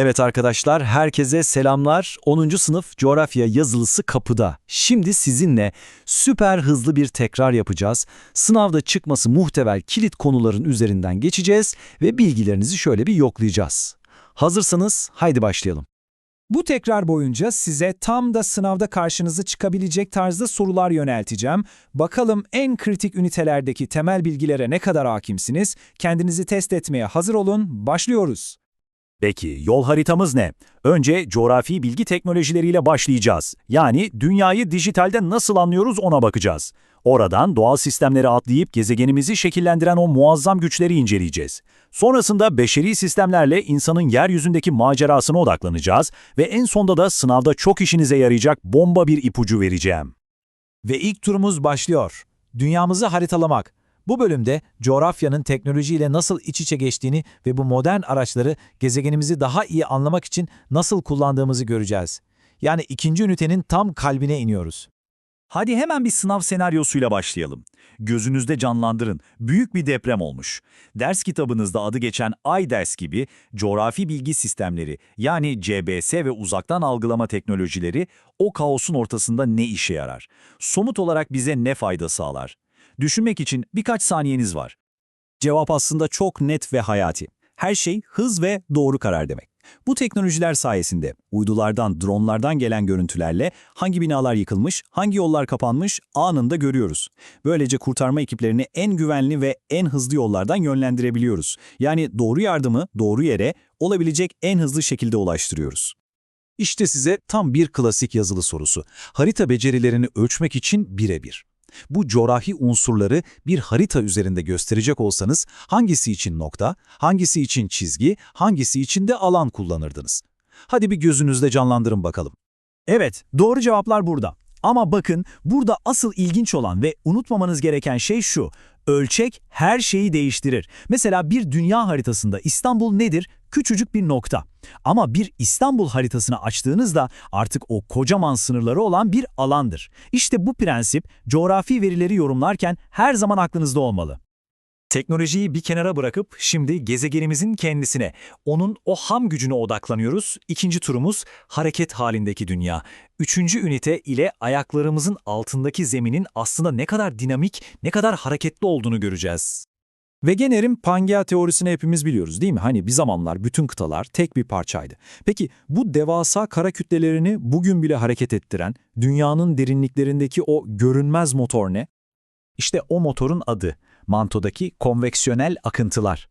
Evet arkadaşlar, herkese selamlar. 10. sınıf coğrafya yazılısı kapıda. Şimdi sizinle süper hızlı bir tekrar yapacağız. Sınavda çıkması muhtemel kilit konuların üzerinden geçeceğiz ve bilgilerinizi şöyle bir yoklayacağız. Hazırsanız haydi başlayalım. Bu tekrar boyunca size tam da sınavda karşınıza çıkabilecek tarzda sorular yönelteceğim. Bakalım en kritik ünitelerdeki temel bilgilere ne kadar hakimsiniz? Kendinizi test etmeye hazır olun. Başlıyoruz. Peki yol haritamız ne? Önce coğrafi bilgi teknolojileriyle başlayacağız. Yani dünyayı dijitalde nasıl anlıyoruz ona bakacağız. Oradan doğal sistemleri atlayıp gezegenimizi şekillendiren o muazzam güçleri inceleyeceğiz. Sonrasında beşeri sistemlerle insanın yeryüzündeki macerasına odaklanacağız ve en sonda da sınavda çok işinize yarayacak bomba bir ipucu vereceğim. Ve ilk turumuz başlıyor. Dünyamızı haritalamak. Bu bölümde coğrafyanın teknolojiyle nasıl iç içe geçtiğini ve bu modern araçları gezegenimizi daha iyi anlamak için nasıl kullandığımızı göreceğiz. Yani ikinci ünitenin tam kalbine iniyoruz. Hadi hemen bir sınav senaryosuyla başlayalım. Gözünüzde canlandırın. Büyük bir deprem olmuş. Ders kitabınızda adı geçen IDES gibi coğrafi bilgi sistemleri yani CBS ve uzaktan algılama teknolojileri o kaosun ortasında ne işe yarar? Somut olarak bize ne fayda sağlar? Düşünmek için birkaç saniyeniz var. Cevap aslında çok net ve hayati. Her şey hız ve doğru karar demek. Bu teknolojiler sayesinde uydulardan, dronlardan gelen görüntülerle hangi binalar yıkılmış, hangi yollar kapanmış anında görüyoruz. Böylece kurtarma ekiplerini en güvenli ve en hızlı yollardan yönlendirebiliyoruz. Yani doğru yardımı doğru yere olabilecek en hızlı şekilde ulaştırıyoruz. İşte size tam bir klasik yazılı sorusu. Harita becerilerini ölçmek için birebir. Bu coğrafi unsurları bir harita üzerinde gösterecek olsanız hangisi için nokta, hangisi için çizgi, hangisi için de alan kullanırdınız? Hadi bir gözünüzde canlandırın bakalım. Evet, doğru cevaplar burada. Ama bakın burada asıl ilginç olan ve unutmamanız gereken şey şu. Ölçek her şeyi değiştirir. Mesela bir dünya haritasında İstanbul nedir? Küçücük bir nokta. Ama bir İstanbul haritasını açtığınızda artık o kocaman sınırları olan bir alandır. İşte bu prensip coğrafi verileri yorumlarken her zaman aklınızda olmalı. Teknolojiyi bir kenara bırakıp şimdi gezegenimizin kendisine, onun o ham gücüne odaklanıyoruz. İkinci turumuz hareket halindeki dünya. Üçüncü ünite ile ayaklarımızın altındaki zeminin aslında ne kadar dinamik, ne kadar hareketli olduğunu göreceğiz. Wegener'in Pangea teorisini hepimiz biliyoruz değil mi? Hani bir zamanlar bütün kıtalar tek bir parçaydı. Peki bu devasa kara kütlelerini bugün bile hareket ettiren dünyanın derinliklerindeki o görünmez motor ne? İşte o motorun adı, mantodaki konveksiyonel akıntılar.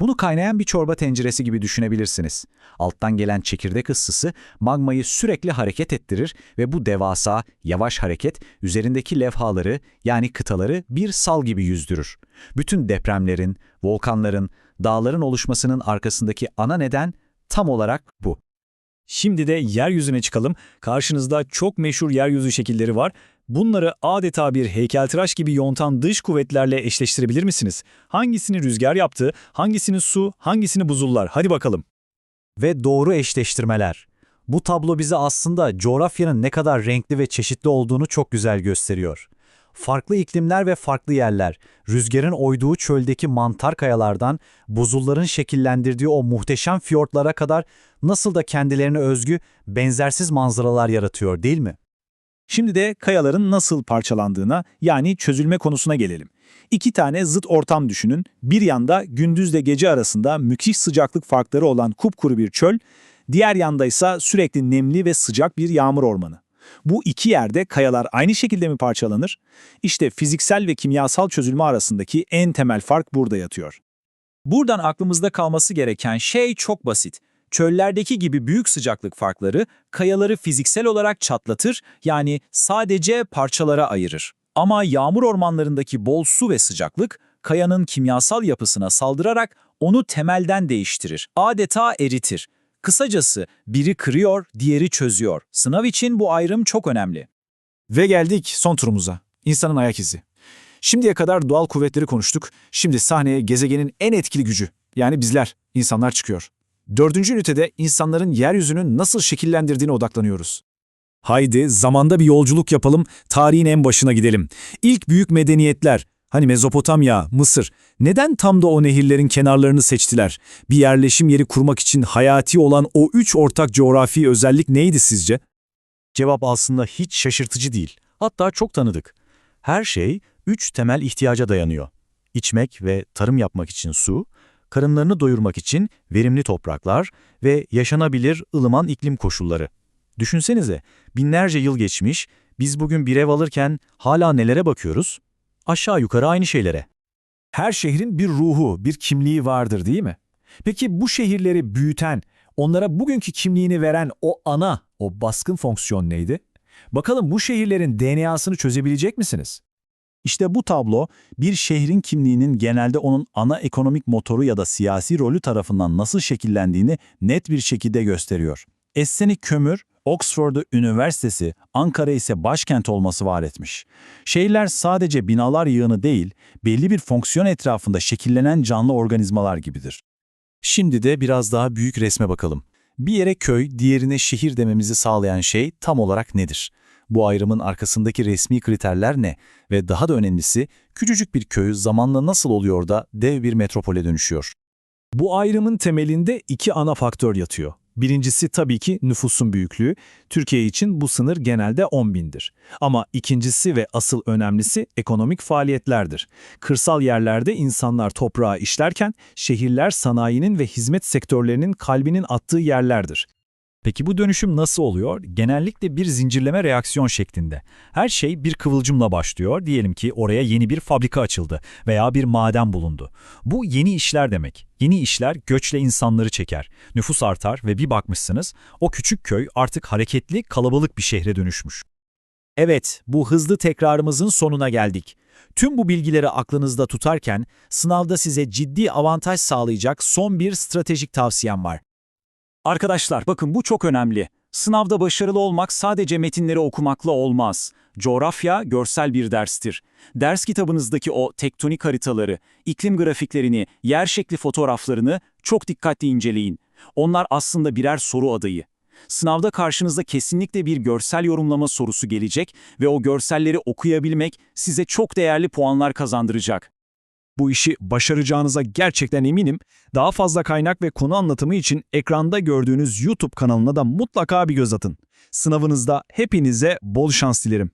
Bunu kaynayan bir çorba tenceresi gibi düşünebilirsiniz. Alttan gelen çekirdek ısısı magmayı sürekli hareket ettirir ve bu devasa, yavaş hareket üzerindeki levhaları yani kıtaları bir sal gibi yüzdürür. Bütün depremlerin, volkanların, dağların oluşmasının arkasındaki ana neden tam olarak bu. Şimdi de yeryüzüne çıkalım. Karşınızda çok meşhur yeryüzü şekilleri var. Bunları adeta bir heykeltıraş gibi yontan dış kuvvetlerle eşleştirebilir misiniz? Hangisini rüzgar yaptı, hangisini su, hangisini buzullar? Hadi bakalım. Ve doğru eşleştirmeler. Bu tablo bize aslında coğrafyanın ne kadar renkli ve çeşitli olduğunu çok güzel gösteriyor. Farklı iklimler ve farklı yerler, rüzgarın oyduğu çöldeki mantar kayalardan, buzulların şekillendirdiği o muhteşem fiyortlara kadar nasıl da kendilerine özgü, benzersiz manzaralar yaratıyor değil mi? Şimdi de kayaların nasıl parçalandığına yani çözülme konusuna gelelim. İki tane zıt ortam düşünün. Bir yanda gündüzle gece arasında müthiş sıcaklık farkları olan kupkuru bir çöl, diğer yanda ise sürekli nemli ve sıcak bir yağmur ormanı. Bu iki yerde kayalar aynı şekilde mi parçalanır? İşte fiziksel ve kimyasal çözülme arasındaki en temel fark burada yatıyor. Buradan aklımızda kalması gereken şey çok basit. Çöllerdeki gibi büyük sıcaklık farkları kayaları fiziksel olarak çatlatır yani sadece parçalara ayırır. Ama yağmur ormanlarındaki bol su ve sıcaklık kayanın kimyasal yapısına saldırarak onu temelden değiştirir, adeta eritir. Kısacası biri kırıyor, diğeri çözüyor. Sınav için bu ayrım çok önemli. Ve geldik son turumuza. İnsanın ayak izi. Şimdiye kadar doğal kuvvetleri konuştuk. Şimdi sahneye gezegenin en etkili gücü, yani bizler, insanlar çıkıyor. Dördüncü ünitede insanların yeryüzünü nasıl şekillendirdiğine odaklanıyoruz. Haydi zamanda bir yolculuk yapalım, tarihin en başına gidelim. İlk büyük medeniyetler, Hani Mezopotamya, Mısır, neden tam da o nehirlerin kenarlarını seçtiler? Bir yerleşim yeri kurmak için hayati olan o üç ortak coğrafi özellik neydi sizce? Cevap aslında hiç şaşırtıcı değil. Hatta çok tanıdık. Her şey üç temel ihtiyaca dayanıyor. İçmek ve tarım yapmak için su, karınlarını doyurmak için verimli topraklar ve yaşanabilir ılıman iklim koşulları. Düşünsenize, binlerce yıl geçmiş, biz bugün bir ev alırken hala nelere bakıyoruz? Aşağı yukarı aynı şeylere. Her şehrin bir ruhu, bir kimliği vardır değil mi? Peki bu şehirleri büyüten, onlara bugünkü kimliğini veren o ana, o baskın fonksiyon neydi? Bakalım bu şehirlerin DNA'sını çözebilecek misiniz? İşte bu tablo bir şehrin kimliğinin genelde onun ana ekonomik motoru ya da siyasi rolü tarafından nasıl şekillendiğini net bir şekilde gösteriyor. Esseni Kömür, Oxford Üniversitesi, Ankara ise başkent olması var etmiş. Şehirler sadece binalar yığını değil, belli bir fonksiyon etrafında şekillenen canlı organizmalar gibidir. Şimdi de biraz daha büyük resme bakalım. Bir yere köy, diğerine şehir dememizi sağlayan şey tam olarak nedir? Bu ayrımın arkasındaki resmi kriterler ne? Ve daha da önemlisi, küçücük bir köy zamanla nasıl oluyor da dev bir metropole dönüşüyor? Bu ayrımın temelinde iki ana faktör yatıyor. Birincisi tabii ki nüfusun büyüklüğü. Türkiye için bu sınır genelde 10 bindir. Ama ikincisi ve asıl önemlisi ekonomik faaliyetlerdir. Kırsal yerlerde insanlar toprağı işlerken şehirler sanayinin ve hizmet sektörlerinin kalbinin attığı yerlerdir. Peki bu dönüşüm nasıl oluyor? Genellikle bir zincirleme reaksiyon şeklinde. Her şey bir kıvılcımla başlıyor. Diyelim ki oraya yeni bir fabrika açıldı veya bir maden bulundu. Bu yeni işler demek. Yeni işler göçle insanları çeker. Nüfus artar ve bir bakmışsınız o küçük köy artık hareketli, kalabalık bir şehre dönüşmüş. Evet, bu hızlı tekrarımızın sonuna geldik. Tüm bu bilgileri aklınızda tutarken sınavda size ciddi avantaj sağlayacak son bir stratejik tavsiyem var. Arkadaşlar bakın bu çok önemli. Sınavda başarılı olmak sadece metinleri okumakla olmaz. Coğrafya görsel bir derstir. Ders kitabınızdaki o tektonik haritaları, iklim grafiklerini, yer şekli fotoğraflarını çok dikkatli inceleyin. Onlar aslında birer soru adayı. Sınavda karşınıza kesinlikle bir görsel yorumlama sorusu gelecek ve o görselleri okuyabilmek size çok değerli puanlar kazandıracak. Bu işi başaracağınıza gerçekten eminim. Daha fazla kaynak ve konu anlatımı için ekranda gördüğünüz YouTube kanalına da mutlaka bir göz atın. Sınavınızda hepinize bol şans dilerim.